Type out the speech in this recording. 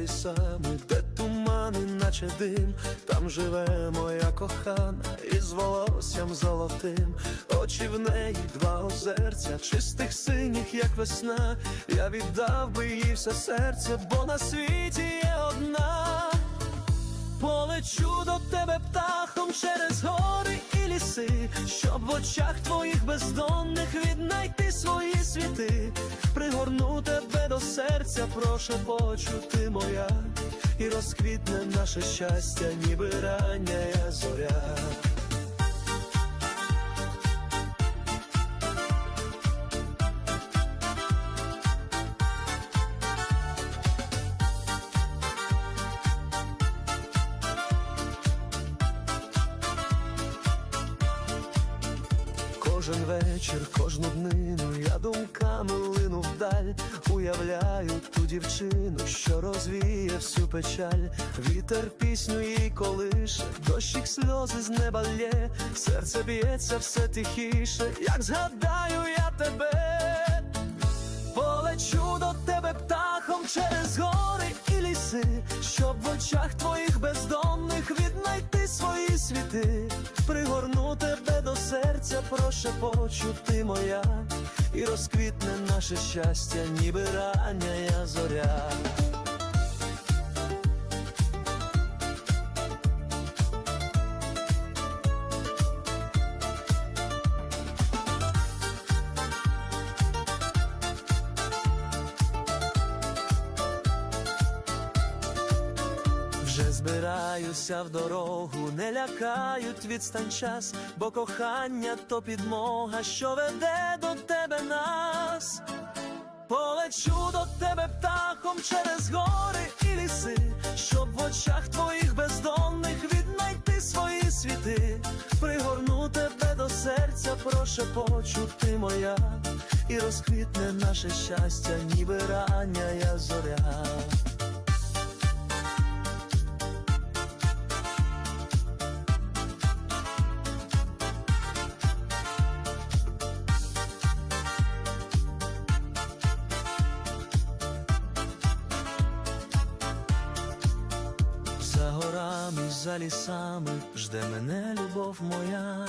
лісами, де тумани, наче дим, там живе моя кохана із волоссям золотим, очі в неї два озерця, чистих синіх, як весна. Я віддав би їй все серце, бо на світі є одна. Полечу до тебе птахом через гори і ліси, щоб в очах твоїх бездонних віднайти свої світи, серця, прошепочу ти моя, і розквітне наше щастя, ніби рання зоря. Кожен вечір, кожну днину я думками лину вдаль, уявляю ту дівчину, що розвіє всю печаль, вітер пісню їй колише, дощик сльози з неба лє, серце б'ється все тихіше, як згадаю я тебе, полечу до тебе птахом через гори і ліси, щоб в очах твоїх серця, прошепочу ти моя, і розквітне наше щастя, ніби рання зоря. Вже збираюся в дорогу, не лякають відстань час, бо кохання то підмога, що веде до тебе нас. Полечу до тебе птахом через гори і ліси, щоб в очах твоїх бездонних віднайти свої світи, пригорну тебе до серця, прошепочу ти моя, і розквітне наше щастя, ніби рання я зоря. Горами, за лісами жде мене любов моя,